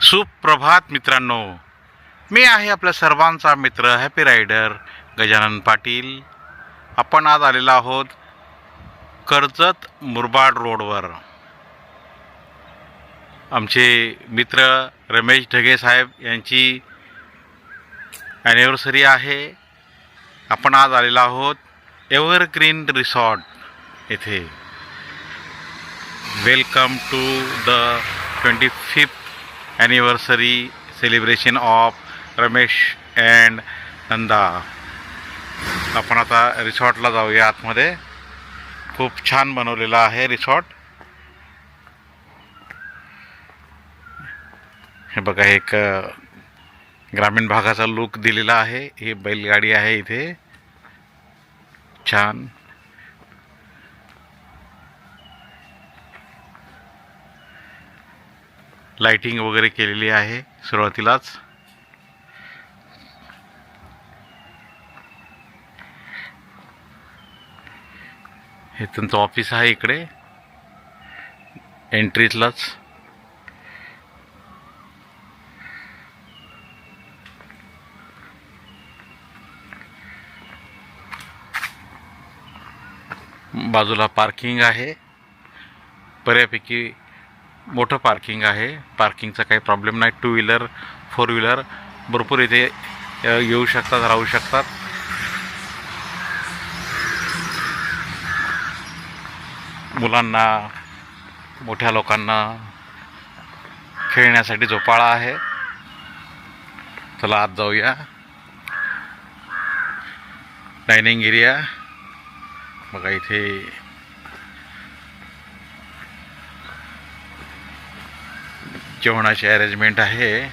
सुप्रभात मित्रांनो. मी आहे आपल्या सर्वांचा मित्र हॅपी रायडर गजानन पाटील. आपण आज आलेलो आहोत कर्जत मुरबाड रोडवर आमचे मित्र रमेश ढगे साहेब यांची ॲनिव्हर्सरी आहे. आपण आज आलेलो आहोत एव्हरग्रीन रिसॉर्ट येथे. Welcome to the twenty fifth anniversary celebration of Ramesh and Nanda आपण आता रिसॉर्टला जाऊया आतमध्ये. खूप छान बनवलेला आहे रिसॉर्ट. हे बघा एक ग्रामीण भागाचा लुक दिलेला आहे. ही बैलगाडी आहे इथे. छान. लाइटिंग वगैरे केलेली आहे सुरुवातीलाच. हे तुमचं ऑफिस आहे इकडे. एंट्रीतलाच. बाजूला पार्किंग आहे. बऱ्यापैकी मोठं पार्किंग आहे. पार्किंगचा काही प्रॉब्लेम नाही. टू व्हीलर फोर व्हीलर भरपूर इथे येऊ शकतात राहू शकतात. मुलांना मोठ्या लोकांना खेळण्यासाठी झोपाळा आहे. चला आत जाऊया. Dining area. बघा इथे जेवणाची अरेंजमेंट आहे.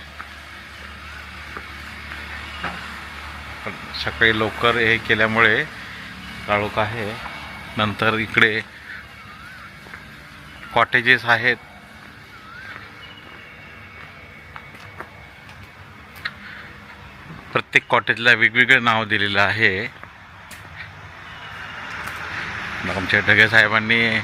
सकाळी लवकर हे केल्यामुळे काळोख आहे. नंतर इकडे कॉटेजेस आहेत. प्रत्येक कॉटेजला वेगवेगळं नाव दिलेलं आहे. आमच्या ढगे साहेबांनी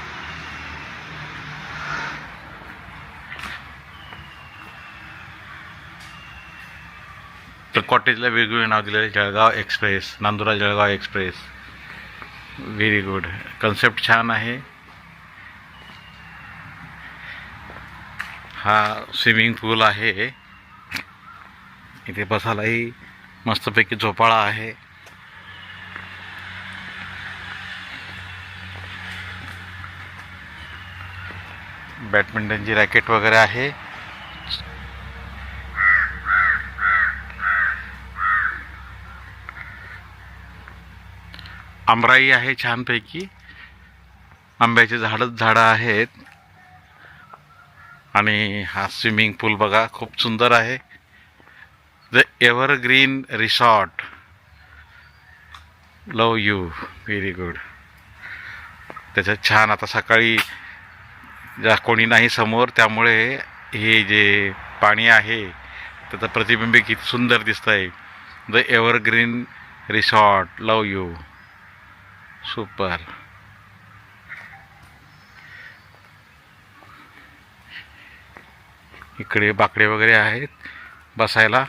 तर कॉटेजला वेगवेगळे नाव दिलेले Jalgaon express Nandura Jalgaon express. Very good concept छान आहे. हा स्विमिंग पूल आहे. इथे बसायलाही मस्तपैकी झोपाळा आहे. बॅडमिंटनची रॅकेट वगैरे आहे. आमराई आहे छानपैकी. आंब्याचे झाडच झाडं आहेत. आणि हा स्विमिंग पूल बघा खूप सुंदर आहे. The Evergreen resort love you very good त्याच्यात छान आता सकाळी ज्या कोणी नाही समोर त्यामुळे हे जे पाणी आहे त्याचं प्रतिबिंब किती सुंदर दिसतं आहे the Evergreen resort love you super इकडे बाकडे वगैरे आहेत. बसायला.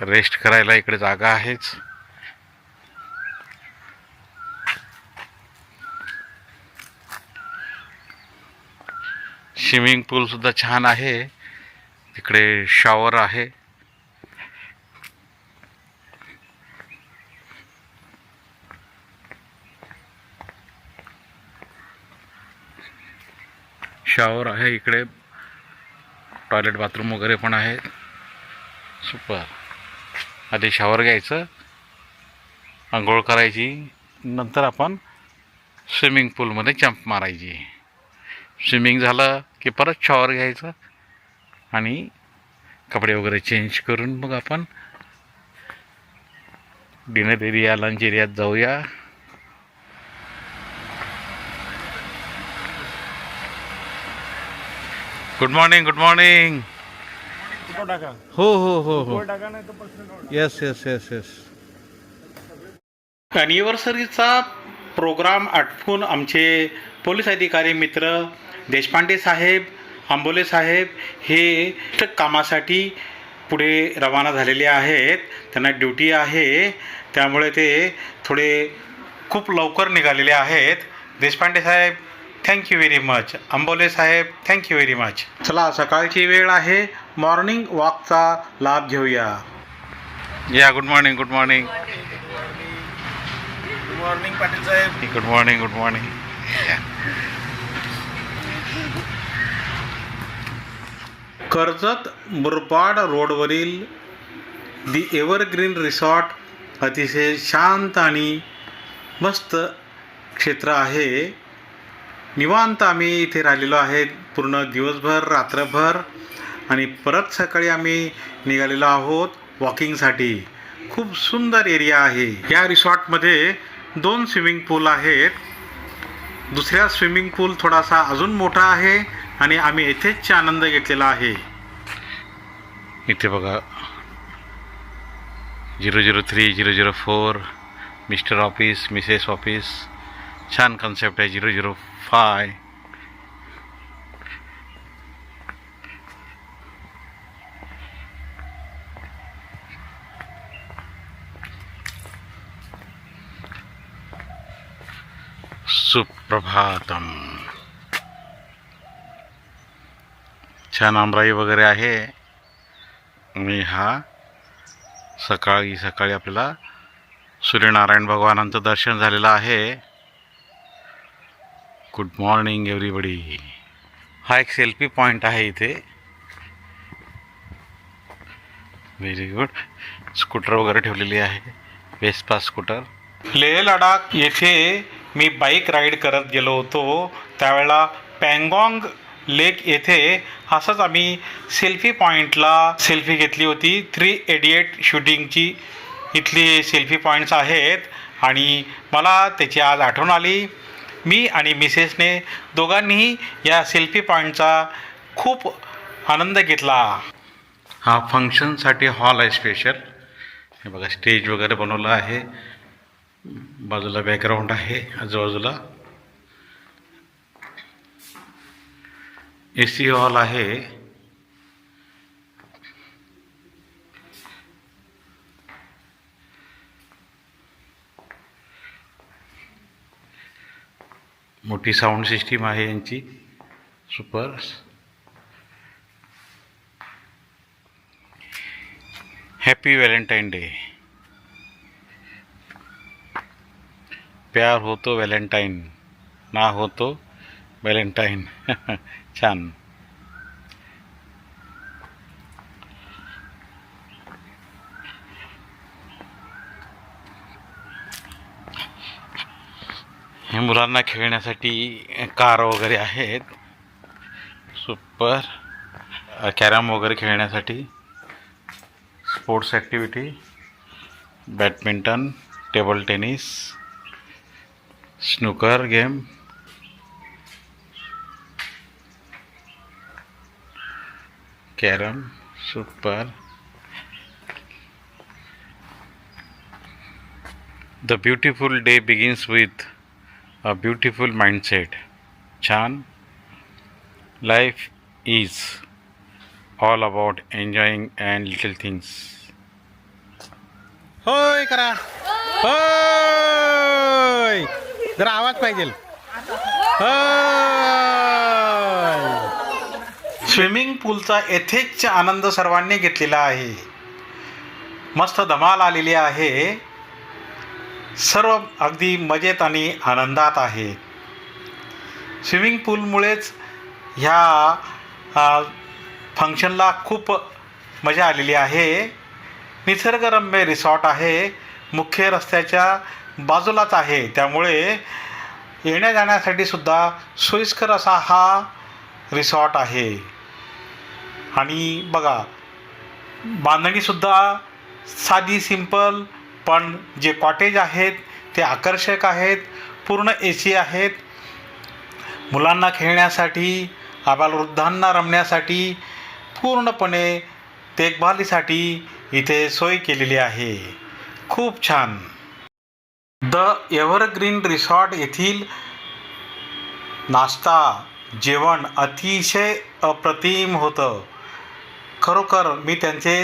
रेस्ट करायला इकडे जागा आहेच. स्विमिंग पूल सुद्धा छान आहे. तिकडे शॉवर आहे. शॉवर आहे इकडे. टॉयलेट बाथरूम वगैरे पण आहे. सुपर आधी शॉवर घ्यायचं. आंघोळ करायची. नंतर आपण स्विमिंग पूलमध्ये जंप मारायची. स्विमिंग झालं की परत शॉवर घ्यायचं. आणि कपडे वगैरे चेंज करून मग आपण डिनर एरिया लंच एरियात जाऊया. गुड मॉर्निंग गुड मॉर्निंग हो हो हो हो. येस येस येस येस ॲनिव्हर्सरीचा प्रोग्राम आटपून आमचे पोलीस अधिकारी मित्र देशपांडे साहेब आंबोले साहेब हे कामासाठी पुढे रवाना झालेले आहेत. त्यांना ड्युटी आहे. त्यामुळे ते थोडे खूप लवकर निघालेले आहेत. देशपांडे साहेब thank you very much Ambole Saheb thank you very much चला सकाळची वेळ आहे. मॉर्निंग वॉकचा लाभ घेऊया. या good morning good morning good morning Patil साहेब. Good morning good morning Karjat Murbad रोडवरील दी एव्हरग्रीन रिसॉर्ट अतिशय शांत आणि मस्त क्षेत्र आहे. निवांत आम्ही इथे राहिलेलो आहे पूर्ण दिवसभर रात्रभर आणि परत सकाळी आम्ही निघालेलो आहोत वॉकिंगसाठी. खूप सुंदर एरिया आहे. या रिसॉर्टमध्ये दोन स्विमिंग पूल आहेत. दुसऱ्या स्विमिंग पूल थोडासा अजून मोठा आहे आणि आम्ही येथेच आनंद घेतलेला आहे. इथे बघा. Zero zero three zero zero four mister office missus office छान कन्सेप्ट आहे झिरो झिरो फाय सुप्रभातम. छान आमराई वगैरे आहे. मी हा सकाळी सकाळी आपल्याला सूर्यनारायण भगवानांचं दर्शन झालेलं आहे. गुड मॉर्निंग एव्हरीबडी हा एक सेल्फी पॉईंट आहे इथे. व्हेरी गुड स्कूटर वगैरे ठेवलेली आहे. वेस्पा स्कूटर लेह लडाख येथे मी बाईक राईड करत गेलो होतो. त्यावेळेला पँगॉंग लेक येथे असंच आम्ही सेल्फी पॉईंटला सेल्फी घेतली होती. थ्री एडिएट शूटिंगची इथली सेल्फी पॉईंट्स आहेत. आणि मला त्याची आज आठवण आली. मी आणि मिसेसने दोघांनीही या सेल्फी पॉईंटचा खूप आनंद घेतला. हा फंक्शनसाठी हॉल आहे स्पेशल हे बघा स्टेज वगैरे बनवलं आहे. बाजूला बॅकग्राऊंड आहे आजूबाजूला. ए सी हॉल आहे. मोठी साऊंड सिस्टीम आहे यांची. सुपर. हॅपी व्हॅलेंटाईन डे प्यार होतो व्हॅलेंटाईन ना होतो व्हॅलेंटाईन छान. हे मुलांना खेळण्यासाठी कार वगैरे आहेत. सुपर कॅरम वगैरे खेळण्यासाठी. Sports activity badminton table tennis snooker game carrom super the beautiful day begins with a beautiful mindset छान life is all about enjoying and little things होय करा. होय. जरा आवाज पाहिजे. स्विमिंग पूलचा यथेच्छ आनंद सर्वांनी घेतलेला आहे. मस्त धमाल आलेली आहे. सर्व अगदी मजेत आणि आनंदात आहे. स्विमिंग पूलमुळेच ह्या फंक्शनला खूप मजा आलेली आहे. निसर्गरम्य रिसॉर्ट आहे. मुख्य रस्त्याच्या बाजूलाच आहे. त्यामुळे येण्या जाण्यासाठी सुद्धा सोयीस्कर असा हा रिसॉर्ट आहे. आणि बघा बांधणीसुद्धा साधी सिंपल पण जे कॉटेज आहेत ते आकर्षक आहेत पूर्ण ए सी आहेत. मुलांना खेळण्यासाठी आबालवृद्धांना रमण्यासाठी पूर्णपणे देखभालीसाठी इथे सोय केलेली आहे. खूप छान. द एव्हरग्रीन रिसॉर्ट येथील नाश्ता जेवण अतिशय अप्रतिम होतं. खरोखर मी त्यांचे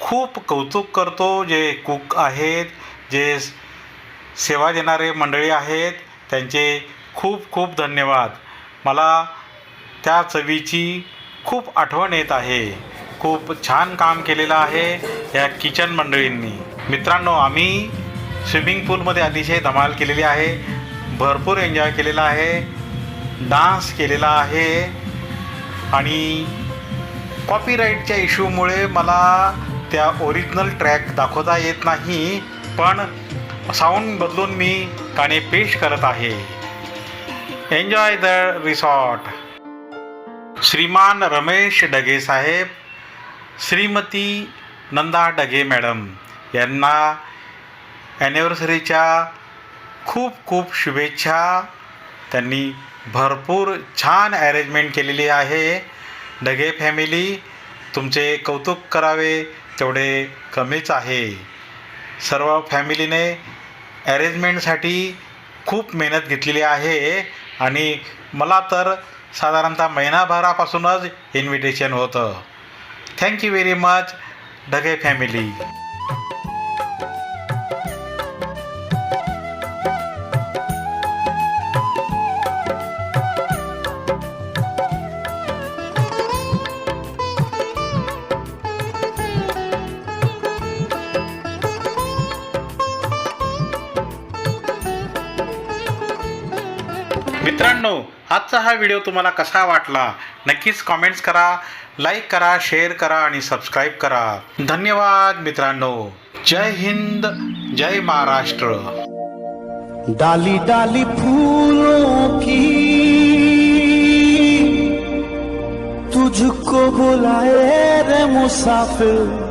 खूप कौतुक करतो जे कुक आहेत जे सेवा देणारे मंडळी आहेत त्यांचे खूप खूप धन्यवाद. मला त्या चवीची खूप आठवण येत आहे. खूप छान काम केलेलं आहे या किचन मंडळींनी. मित्रांनो आम्ही स्विमिंग पूलमध्ये अतिशय धमाल केलेली आहे भरपूर एन्जॉय केलेला आहे डान्स केलेला आहे आणि कॉपीराईटच्या इश्यूमुळे मला त्या ओरिजिनल ट्रॅक दाखवता येत नाही पण साऊंड बदलून मी गाणे पेश करत आहे. Enjoy the resort Shriman Ramesh Dage Saheb Shrimati Nanda Dage madam यांना ॲनिव्हर्सरीच्या खूप खूप शुभेच्छा. त्यांनी भरपूर छान ॲरेंजमेंट केलेली आहे. डगे फॅमिली तुमचे कौतुक करावे. तेवढे कमीच आहे. सर्व फॅमिलीने ॲरेंजमेंटसाठी खूप मेहनत घेतलेली आहे आणि मला तर साधारणतः महिनाभरापासूनच इन्व्हिटेशन होतं. Thank you very much Dhage family मित्रांनो आजचा हा व्हिडिओ तुम्हाला कसा वाटला? नक्कीच कॉमेंट्स करा लाईक करा शेअर करा आणि सबस्क्राईब करा. धन्यवाद मित्रांनो. जय हिंद जय महाराष्ट्र. डाली डाली फूलों की तुझको बुलाए रे मुसाफिर।